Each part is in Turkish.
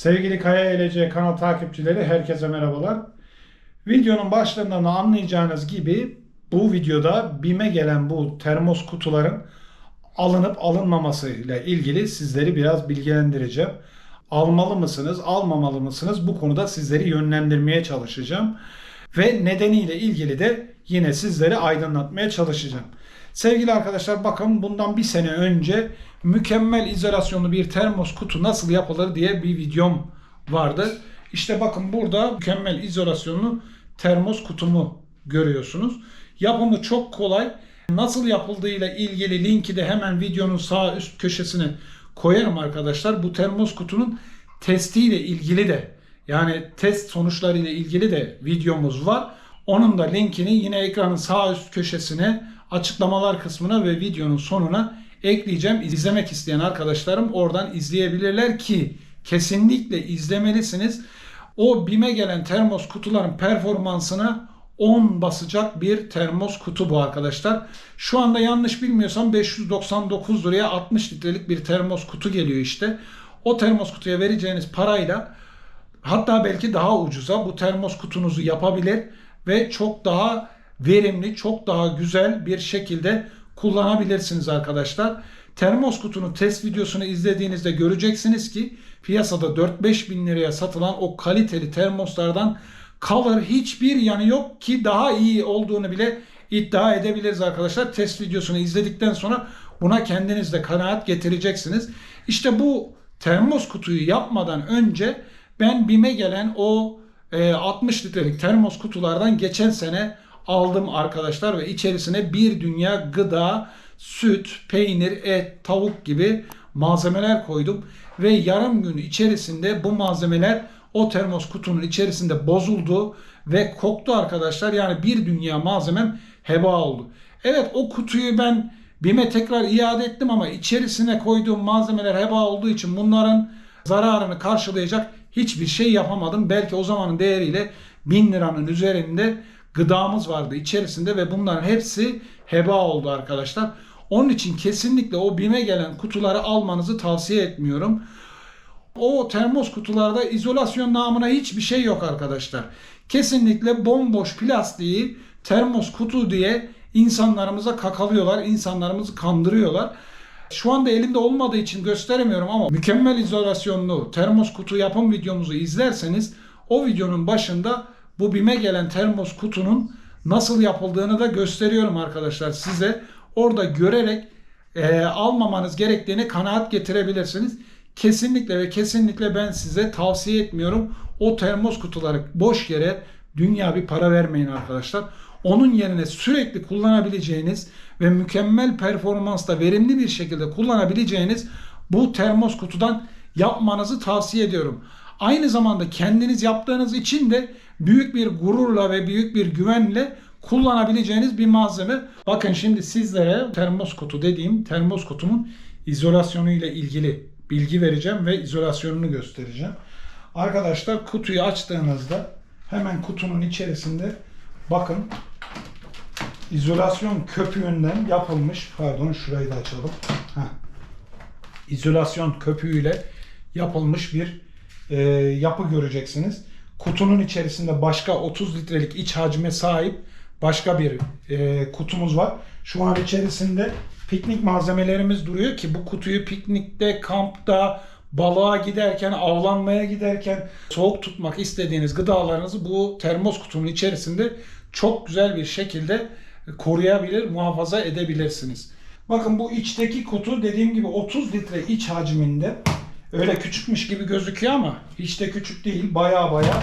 Sevgili Kaya ELC kanal takipçileri herkese merhabalar. Videonun başlarından da anlayacağınız gibi bu videoda BİM'e gelen bu termos kutuların alınıp alınmaması ile ilgili sizleri biraz bilgilendireceğim. Almalı mısınız, almamalı mısınız bu konuda sizleri yönlendirmeye çalışacağım. Ve nedeniyle ilgili de yine sizleri aydınlatmaya çalışacağım. Sevgili arkadaşlar bakın bundan bir sene önce mükemmel izolasyonlu bir termos kutu nasıl yapılır diye bir videom vardı. İşte bakın burada mükemmel izolasyonlu termos kutumu görüyorsunuz. Yapımı çok kolay. Nasıl yapıldığıyla ilgili linki de hemen videonun sağ üst köşesine koyarım arkadaşlar. Bu termos kutunun testiyle ilgili de yani test sonuçlarıyla ilgili de videomuz var. Onun da linkini yine ekranın sağ üst köşesine, açıklamalar kısmına ve videonun sonuna ekleyeceğim. İzlemek isteyen arkadaşlarım oradan izleyebilirler ki kesinlikle izlemelisiniz. O BİM'e gelen termos kutuların performansına 10 basacak bir termos kutu bu arkadaşlar. Şu anda yanlış bilmiyorsam 599 liraya 60 litrelik bir termos kutu geliyor işte. O termos kutuya vereceğiniz parayla hatta belki daha ucuza bu termos kutunuzu yapabilir ve çok daha verimli, çok daha güzel bir şekilde kullanabilirsiniz arkadaşlar. Termos kutunun test videosunu izlediğinizde göreceksiniz ki piyasada 4-5 bin liraya satılan o kaliteli termoslardan kalır hiçbir yanı yok ki daha iyi olduğunu bile iddia edebiliriz arkadaşlar. Test videosunu izledikten sonra buna kendiniz de kanaat getireceksiniz. İşte bu termos kutuyu yapmadan önce ben BİM'e gelen o e, 60 litrelik termos kutulardan geçen sene aldım arkadaşlar ve içerisine bir dünya gıda, süt, peynir, et, tavuk gibi malzemeler koydum ve yarım gün içerisinde bu malzemeler o termos kutunun içerisinde bozuldu ve koktu arkadaşlar. Yani bir dünya malzemem heba oldu. Evet o kutuyu ben BİM'e tekrar iade ettim ama içerisine koyduğum malzemeler heba olduğu için bunların zararını karşılayacak hiçbir şey yapamadım. Belki o zamanın değeriyle 1000 liranın üzerinde gıdamız vardı içerisinde ve bunların hepsi heba oldu arkadaşlar. Onun için kesinlikle o BİM'e gelen kutuları almanızı tavsiye etmiyorum. O termos kutularda izolasyon namına hiçbir şey yok arkadaşlar. Kesinlikle bomboş plastiği termos kutu diye insanlarımıza kakalıyorlar, insanlarımızı kandırıyorlar. Şu anda elimde olmadığı için gösteremiyorum ama mükemmel izolasyonlu termos kutu yapım videomuzu izlerseniz o videonun başında bu BİM'e gelen termos kutunun nasıl yapıldığını da gösteriyorum arkadaşlar size. Orada görerek e, almamanız gerektiğini kanaat getirebilirsiniz. Kesinlikle ve kesinlikle ben size tavsiye etmiyorum. O termos kutuları boş yere dünya bir para vermeyin arkadaşlar. Onun yerine sürekli kullanabileceğiniz ve mükemmel performansla verimli bir şekilde kullanabileceğiniz bu termos kutudan yapmanızı tavsiye ediyorum. Aynı zamanda kendiniz yaptığınız için de büyük bir gururla ve büyük bir güvenle kullanabileceğiniz bir malzeme. Bakın şimdi sizlere termos kutu dediğim termos kutumun izolasyonu ile ilgili bilgi vereceğim ve izolasyonunu göstereceğim. Arkadaşlar kutuyu açtığınızda hemen kutunun içerisinde bakın izolasyon köpüğünden yapılmış pardon şurayı da açalım. Heh. İzolasyon köpüğüyle yapılmış bir e, yapı göreceksiniz. Kutunun içerisinde başka 30 litrelik iç hacme sahip başka bir e, kutumuz var. Şu an içerisinde piknik malzemelerimiz duruyor ki bu kutuyu piknikte, kampta, balığa giderken, avlanmaya giderken soğuk tutmak istediğiniz gıdalarınızı bu termos kutunun içerisinde çok güzel bir şekilde koruyabilir, muhafaza edebilirsiniz. Bakın bu içteki kutu dediğim gibi 30 litre iç hacminde. Öyle küçükmüş gibi gözüküyor ama hiç de küçük değil. Baya baya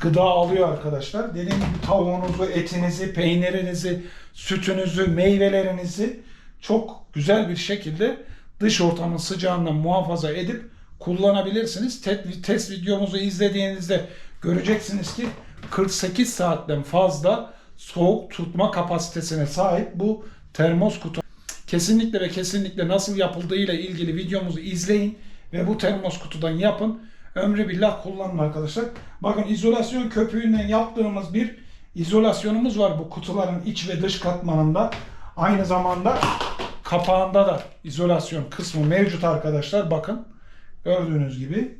gıda alıyor arkadaşlar. Dediğim gibi tavuğunuzu, etinizi, peynirinizi, sütünüzü, meyvelerinizi çok güzel bir şekilde dış ortamın sıcağından muhafaza edip kullanabilirsiniz. Te- test videomuzu izlediğinizde göreceksiniz ki 48 saatten fazla soğuk tutma kapasitesine sahip bu termos kutu. Kesinlikle ve kesinlikle nasıl yapıldığıyla ilgili videomuzu izleyin ve bu termos kutudan yapın. Ömrü billah kullanın arkadaşlar. Bakın izolasyon köpüğünden yaptığımız bir izolasyonumuz var bu kutuların iç ve dış katmanında. Aynı zamanda kapağında da izolasyon kısmı mevcut arkadaşlar. Bakın gördüğünüz gibi.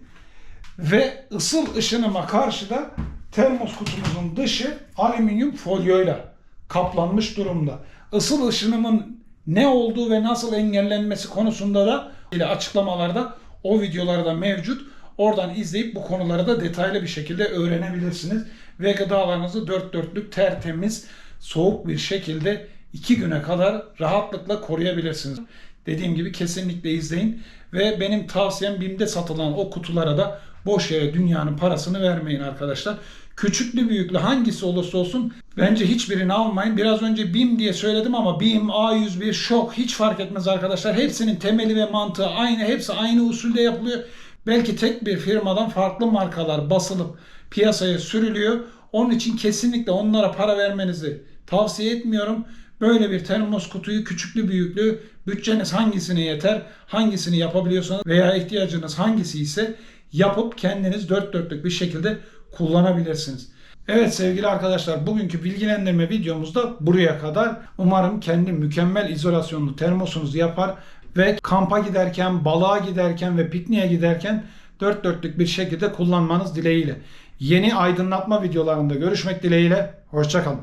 Ve ısıl ışınıma karşı da termos kutumuzun dışı alüminyum folyoyla kaplanmış durumda. Isıl ışınımın ne olduğu ve nasıl engellenmesi konusunda da ile açıklamalarda o videoları da mevcut. Oradan izleyip bu konuları da detaylı bir şekilde öğrenebilirsiniz. Ve gıdalarınızı dört dörtlük tertemiz, soğuk bir şekilde iki güne kadar rahatlıkla koruyabilirsiniz. Dediğim gibi kesinlikle izleyin. Ve benim tavsiyem BİM'de satılan o kutulara da boş yere dünyanın parasını vermeyin arkadaşlar. Küçüklü büyüklü hangisi olursa olsun bence hiçbirini almayın. Biraz önce BİM diye söyledim ama BİM, A101, Şok hiç fark etmez arkadaşlar. Hepsinin temeli ve mantığı aynı. Hepsi aynı usulde yapılıyor. Belki tek bir firmadan farklı markalar basılıp piyasaya sürülüyor. Onun için kesinlikle onlara para vermenizi tavsiye etmiyorum. Böyle bir termos kutuyu küçüklü büyüklü bütçeniz hangisine yeter, hangisini yapabiliyorsanız veya ihtiyacınız hangisi ise yapıp kendiniz dört dörtlük bir şekilde kullanabilirsiniz. Evet sevgili arkadaşlar bugünkü bilgilendirme videomuz da buraya kadar. Umarım kendi mükemmel izolasyonlu termosunuzu yapar ve kampa giderken, balığa giderken ve pikniğe giderken dört dörtlük bir şekilde kullanmanız dileğiyle. Yeni aydınlatma videolarında görüşmek dileğiyle. Hoşçakalın.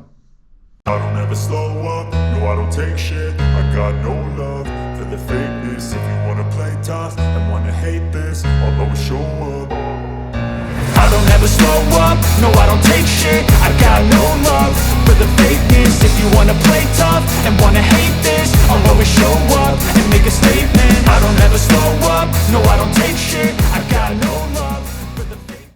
I don't ever slow up, no I don't take shit I got no love for the fakeness If you wanna play tough and wanna hate this I'll always show up I don't ever slow up, no I don't take shit. I got